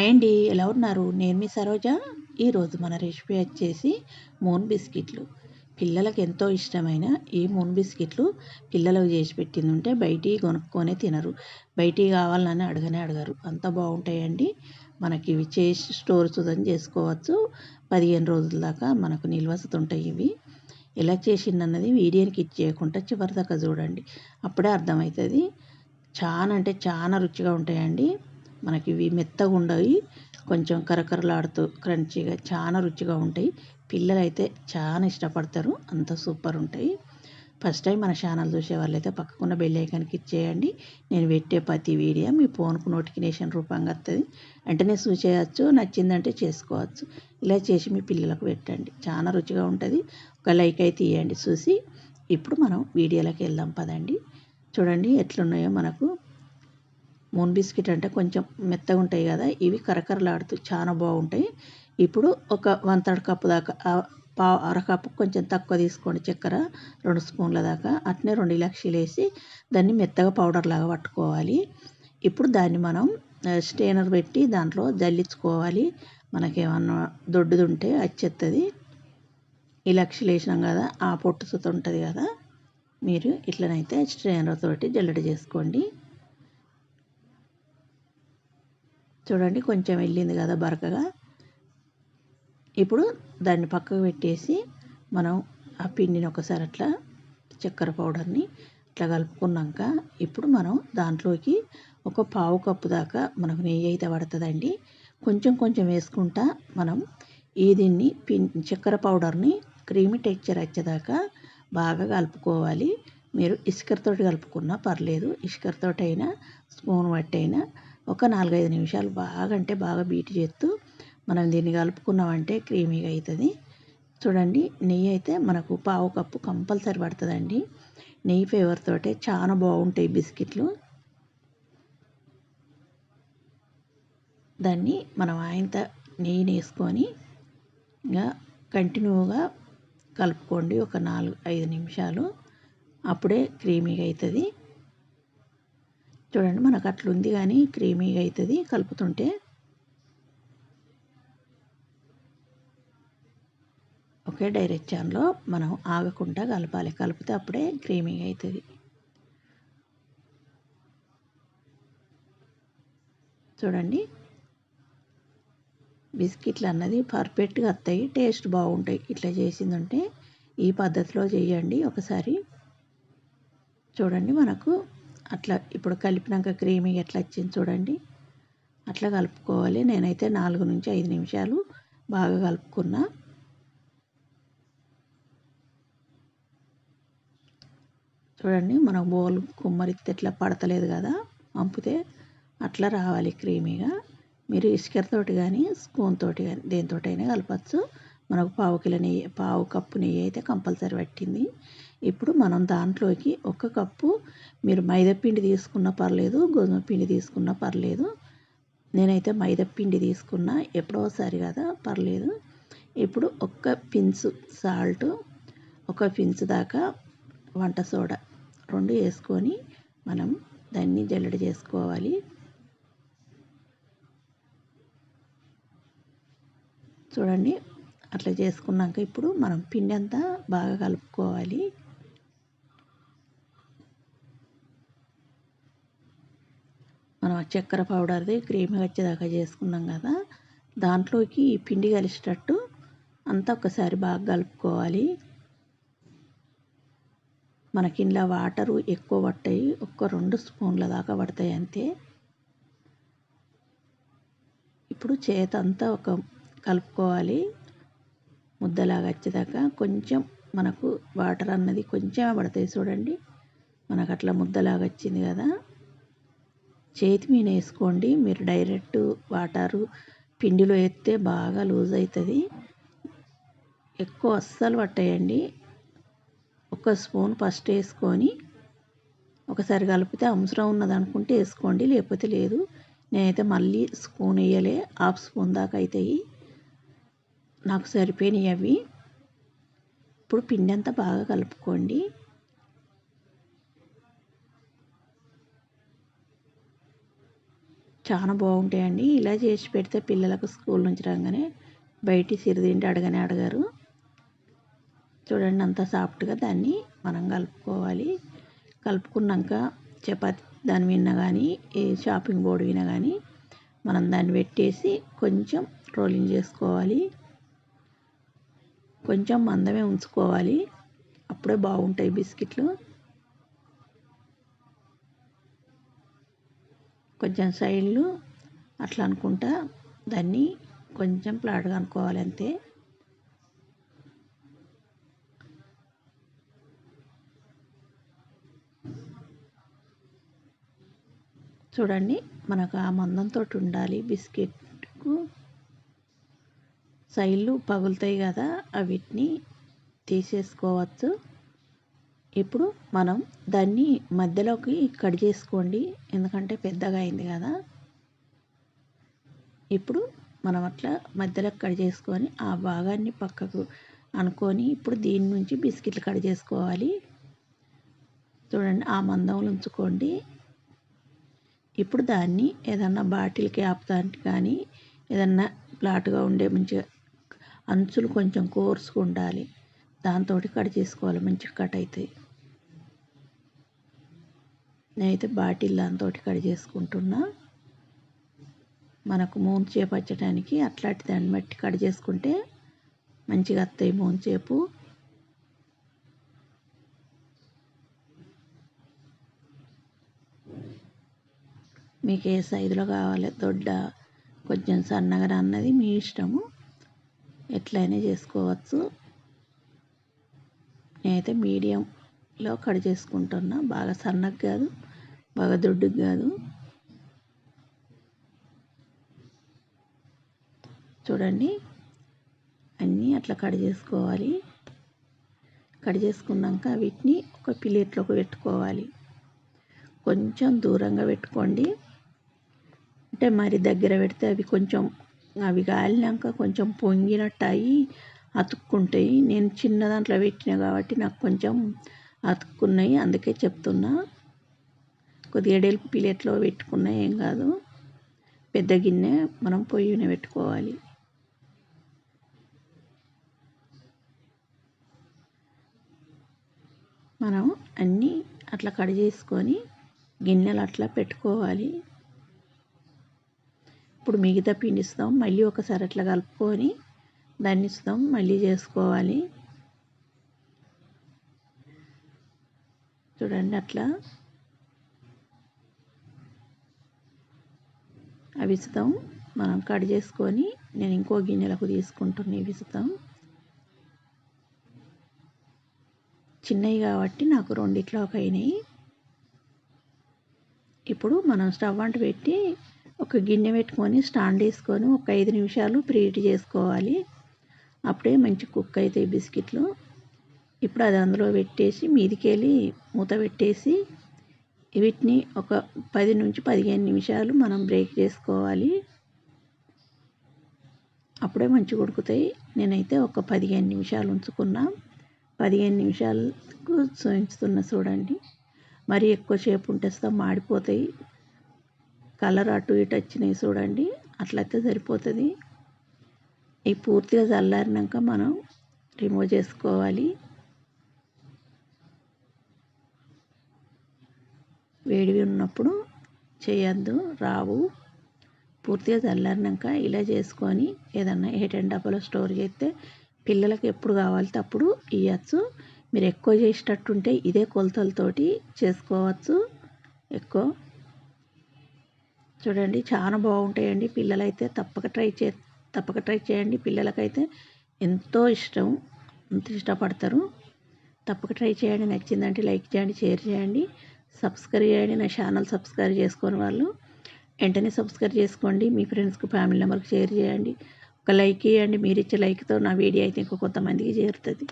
అండి ఎలా ఉన్నారు? నేను మీ సరోజ. ఈరోజు మన రెసిపీ వచ్చేసి మూన్ బిస్కెట్లు. పిల్లలకు ఎంతో ఇష్టమైన ఈ మూన్ బిస్కెట్లు పిల్లలకు చేసి పెట్టింది ఉంటే బయటికి కొనుక్కొనే తినరు. బయటికి కావాలని అడగనే అడగరు. అంత బాగుంటాయండి. మనకి ఇవి చేసి స్టోర్ సుధం చేసుకోవచ్చు. పదిహేను రోజుల దాకా మనకు నిల్వస్తుంటాయి ఇవి. ఎలా చేసిందన్నది వీడియోకి ఇచ్చేయకుండా చివరి దాకా చూడండి. అప్పుడే అర్థమవుతుంది. చాలా అంటే చాలా రుచిగా ఉంటాయండి. మనకి ఇవి మెత్తగా ఉండవు కొంచెం కరకరలాడుతూ క్రంచీగా చాలా రుచిగా ఉంటాయి. పిల్లలు అయితే చాలా ఇష్టపడతారు అంత సూపర్ ఉంటాయి. ఫస్ట్ టైం మన ఛానల్ చూసే వాళ్ళైతే పక్కకున్న బెల్ ఐకాన్కి ఇచ్చేయండి. నేను పెట్టే ప్రతి వీడియో మీ ఫోన్కు నోటిఫికేషన్ రూపంగా వస్తుంది వెంటనే చూసేయచ్చు నచ్చిందంటే చేసుకోవచ్చు. ఇలా చేసి మీ పిల్లలకు పెట్టండి. చాలా రుచిగా ఉంటుంది. ఒక లైక్ అయితే ఇవ్వండి చూసి. ఇప్పుడు మనం వీడియోలోకి వెళ్దాం పదండి. చూడండి ఎట్లున్నాయో మనకు మూన్ బిస్కెట్ అంటే కొంచెం మెత్తగా ఉంటాయి కదా ఇవి కరకరలాడుతూ చాలా బాగుంటాయి. ఇప్పుడు ఒక వన్ థర్డ్ కప్పు దాకా పా అరకప్పు కొంచెం తక్కువ తీసుకోండి చక్కెర రెండు స్పూన్ల దాకా. అట్నే రెండు ఇలాక్షీలు వేసి దాన్ని మెత్తగా పౌడర్ లాగా పట్టుకోవాలి. ఇప్పుడు దాన్ని మనం స్టేనర్ పెట్టి దాంట్లో జల్లించుకోవాలి. మనకేమన్నా దొడ్డుది ఉంటే అచ్చెత్తది ఇలాక్షీలు వేసినాం కదా ఆ పొట్టు సుత ఉంటుంది కదా మీరు ఇట్లనైతే స్ట్రేనర్ తోటి జల్లెడ చేసుకోండి. చూడండి కొంచెం వెళ్ళింది కదా బరకగా. ఇప్పుడు దాన్ని పక్కకు పెట్టేసి మనం ఆ పిండిని ఒకసారి అట్లా చక్కెర పౌడర్ని ఇట్లా కలుపుకున్నాక ఇప్పుడు మనం దాంట్లోకి ఒక పావు కప్పు దాకా మనకు నెయ్యి అయితే పడుతుందండి. కొంచెం కొంచెం వేసుకుంటా మనం ఈ దీన్ని పిన్ చక్కెర పౌడర్ని క్రీమీ టెక్చర్ వచ్చేదాకా బాగా కలుపుకోవాలి. మీరు ఇసుకరతోటి కలుపుకున్నా పర్లేదు. ఇసుకరతోటి అయినా స్పూన్ బట్టి అయినా ఒక నాలుగైదు నిమిషాలు బాగా అంటే బాగా బీట్ చేస్తూ మనం దీన్ని కలుపుకున్నామంటే క్రీమీగా అవుతుంది చూడండి నెయ్యి అయితే మనకు పావు కప్పు కంపల్సరీ పడుతుందండి. నెయ్యి ఫ్లేవర్ తోటే చాలా బాగుంటాయి బిస్కెట్లు. దాన్ని మనం ఆయంత నెయ్యి వేసుకొని ఇంకా కంటిన్యూగా కలుపుకోండి ఒక నాలుగు ఐదు నిమిషాలు. అప్పుడే క్రీమీగా అవుతుంది చూడండి మనకు అట్లుంది కానీ క్రీమీగా అవుతుంది కలుపుతుంటే ఒకే డైరెక్షన్లో మనం ఆగకుండా కలపాలి. కలిపితే అప్పుడే క్రీమీగా అవుతుంది చూడండి బిస్కెట్లు అన్నది పర్ఫెక్ట్గా వస్తాయి టేస్ట్ బాగుంటాయి. ఇట్లా చేసిందంటే ఈ పద్ధతిలో చేయండి ఒకసారి. చూడండి మనకు అట్లా ఇప్పుడు కలిపినాక క్రీమీ ఎట్లా వచ్చింది చూడండి. అట్లా కలుపుకోవాలి. నేనైతే నాలుగు నుంచి ఐదు నిమిషాలు బాగా కలుపుకున్నా. చూడండి మనం బోల్ కుమ్మరిస్తే ఎట్లా పడతలేదు కదా పంపితే అట్లా రావాలి క్రీమీగా. మీరు ఇసుకతోటి కానీ స్పూన్ తోటి కానీ దేనితోటైనా కలపచ్చు. మనకు పావు కిలో నెయ్యి పావు కప్పు నెయ్యి అయితే కంపల్సరీ పట్టింది. ఇప్పుడు మనం దాంట్లోకి ఒక కప్పు మీరు మైదాపిండి తీసుకున్నా పర్లేదు గోధుమ పిండి తీసుకున్నా పర్లేదు. నేనైతే మైదా పిండి తీసుకున్నా ఎప్పుడోసారి కదా పర్లేదు. ఇప్పుడు ఒక్క పిన్సు సాల్ట్ ఒక పిన్స్ దాకా వంట సోడా రెండు వేసుకొని మనం దాన్ని జల్లెడ చేసుకోవాలి. చూడండి అట్లా చేసుకున్నాక ఇప్పుడు మనం పిండి అంతా బాగా కలుపుకోవాలి. మనం చక్కెర పౌడర్ది క్రీమ్ వచ్చేదాకా చేసుకున్నాం కదా దాంట్లోకి ఈ పిండి కలిసేటట్టు అంతా ఒకసారి బాగా కలుపుకోవాలి. మనకి ఇంట్లో వాటరు ఎక్కువ పట్టాయి ఒక్క రెండు స్పూన్ల దాకా పడతాయి అంతే. ఇప్పుడు చేత అంతా ఒక కలుపుకోవాలి. ముద్దలాగా వచ్చేదాకా కొంచెం మనకు వాటర్ అన్నది కొంచెం పడతాయి చూడండి. మనకు అట్లా ముద్దలాగా వచ్చింది కదా. చేతి మీద వేసుకోండి. మీరు డైరెక్ట్ వాటరు పిండిలో వేస్తే బాగా లూజ్ అవుతుంది. ఎక్కువ అస్సలు పట్టేయండి. ఒక స్పూన్ ఫస్ట్ వేసుకొని ఒకసారి కలిపితే అవసరం ఉన్నది అనుకుంటే వేసుకోండి. లేకపోతే లేదు. నేనైతే మళ్ళీ స్పూన్ వేయలే. హాఫ్ స్పూన్ దాకా అవుతాయి నాకు సరిపోయినాయి అవి. ఇప్పుడు పిండి అంతా బాగా కలుపుకోండి. చాలా బాగుంటాయండి. ఇలా చేసి పెడితే పిల్లలకు స్కూల్ నుంచి రాగానే బయటి సిరిదింటి అడగనే అడగారు. చూడండి అంత సాఫ్ట్గా దాన్ని మనం కలుపుకోవాలి. కలుపుకున్నాక చపాతి దాని విన్న కానీ ఏ షాపింగ్ బోర్డు విన కానీ మనం దాన్ని పెట్టేసి కొంచెం రోలింగ్ చేసుకోవాలి. కొంచెం మందమే ఉంచుకోవాలి. అప్పుడే బాగుంటాయి బిస్కెట్లు. కొంచెం సైడ్లు అట్లా అనుకుంటా. దాన్ని కొంచెం ఫ్లాట్గా అనుకోవాలి అంతే. చూడండి మనకు ఆ మందంతో ఉండాలి బిస్కెట్కు. సైడ్లు పగులుతాయి కదా వీటిని తీసేసుకోవచ్చు. ఇప్పుడు మనం దాన్ని మధ్యలోకి కట్ చేసుకోండి. ఎందుకంటే పెద్దగా అయింది కదా. ఇప్పుడు మనం అట్లా మధ్యలోకి కట్ చేసుకొని ఆ భాగాన్ని పక్కకు అనుకొని ఇప్పుడు దీని నుంచి బిస్కెట్లు కట్ చేసుకోవాలి. చూడండి ఆ మందంలో ఉంచుకోండి. ఇప్పుడు దాన్ని ఏదన్నా బాటిల్కి ఆపుతానికి కానీ ఏదన్నా ఫ్లాట్గా ఉండే మంచిగా అంచులు కొంచెం కోర్సుగా ఉండాలి దాంతో కట్ చేసుకోవాలి మంచిగా కట్ అవుతాయి నేనైతే బాటిల్ దాంతో కట్ చేసుకుంటున్నా. మనకు మూన్ చేపు వచ్చడానికి అట్లాంటి దాన్ని బట్టి కట్ చేసుకుంటే మంచిగా వస్తాయి మూన్ చేపు. మీకు ఏ సైజులో కావాలి దొడ్డ కొంచెం సన్నగా అన్నది మీ ఇష్టము. ఎట్లయినా చేసుకోవచ్చు. నేనైతే మీడియంలో కట్ చేసుకుంటున్నా. బాగా సన్నగా కాదు బాగా దొడ్డుకు కాదు. చూడండి అన్నీ అట్లా కట్ చేసుకోవాలి. కట్ చేసుకున్నాక వీటిని ఒక ప్లేట్లోకి పెట్టుకోవాలి. కొంచెం దూరంగా పెట్టుకోండి. అంటే మరి దగ్గర పెడితే అవి కొంచెం అవి కాలినాక కొంచెం పొంగినట్టు అయ్యి అతుక్కుంటాయి. నేను చిన్న దాంట్లో పెట్టిన కాబట్టి నాకు కొంచెం అతుక్కున్నాయి. అందుకే చెప్తున్నా. కొద్దిగా ఎడెలుపు ప్లేట్లో పెట్టుకున్నా ఏం కాదు. పెద్ద గిన్నె మనం పొయ్యిన పెట్టుకోవాలి. మనం అన్నీ అట్లా కట్ చేసుకొని గిన్నెలు అట్లా పెట్టుకోవాలి. ఇప్పుడు మిగతా పిండి ఇస్తాం మళ్ళీ ఒకసారి అట్లా కలుపుకొని దాన్ని ఇస్తాం. మళ్ళీ చేసుకోవాలి. చూడండి అట్లా. అవి ఇస్తాం. మనం కట్ చేసుకొని నేను ఇంకో గిన్నెలకు తీసుకుంటున్నా. ఇవి ఇస్తాం. చిన్నవి కాబట్టి నాకు రెండిట్లోకి అయినాయి. ఇప్పుడు మనం స్టవ్ అంట పెట్టి ఒక గిన్నె పెట్టుకొని స్టాండ్ వేసుకొని ఒక ఐదు నిమిషాలు ప్రీట్ చేసుకోవాలి. అప్పుడే మంచి కుక్ అవుతాయి బిస్కెట్లు. ఇప్పుడు అది అందులో పెట్టేసి మీదికెళ్ళి మూత పెట్టేసి వీటిని ఒక పది నుంచి పదిహేను నిమిషాలు మనం బ్రేక్ చేసుకోవాలి. అప్పుడే మంచిగా ఉడుకుతాయి. నేనైతే ఒక పదిహేను నిమిషాలు ఉంచుకున్నా. పదిహేను నిమిషాలకు ఉంచుతున్నా చూడండి. మరి ఎక్కువసేపు ఉంటేస్తా మాడిపోతాయి. కలర్ అటు ఇటు వచ్చినాయి చూడండి. అట్లయితే సరిపోతుంది. ఈ పూర్తిగా చల్లారినాక మనం రిమూవ్ చేసుకోవాలి. వేడివి ఉన్నప్పుడు చేయొద్దు రావు. పూర్తిగా చల్లారినాక ఇలా చేసుకొని ఏదన్నా ఏ అండ్ డబ్బాలో స్టోర్ చేస్తే పిల్లలకు ఎప్పుడు కావాలితే అప్పుడు ఇవ్వచ్చు మీరు ఎక్కువ చేసేటట్టుంటే ఇదే కొలతలతోటి చేసుకోవచ్చు. ఎక్కువ చూడండి చాలా బాగుంటాయండి. పిల్లలైతే తప్పక ట్రై చే తప్పక ట్రై చేయండి. పిల్లలకైతే ఎంతో ఇష్టం. ఎంత ఇష్టపడతారు. తప్పక ట్రై చేయండి. నచ్చిందంటే లైక్ చేయండి షేర్ చేయండి. సబ్స్క్రైబ్ చేయండి. నా ఛానల్ సబ్స్క్రైబ్ చేసుకొని వాళ్ళు వెంటనే సబ్స్క్రైబ్ చేసుకోండి. మీ ఫ్రెండ్స్కి ఫ్యామిలీ మెంబర్కి షేర్ చేయండి. ఒక లైక్ ఇవ్వండి మీరు ఇచ్చే లైక్తో నా వీడియో అయితే ఇంకో కొంతమందికి చేరుతుంది.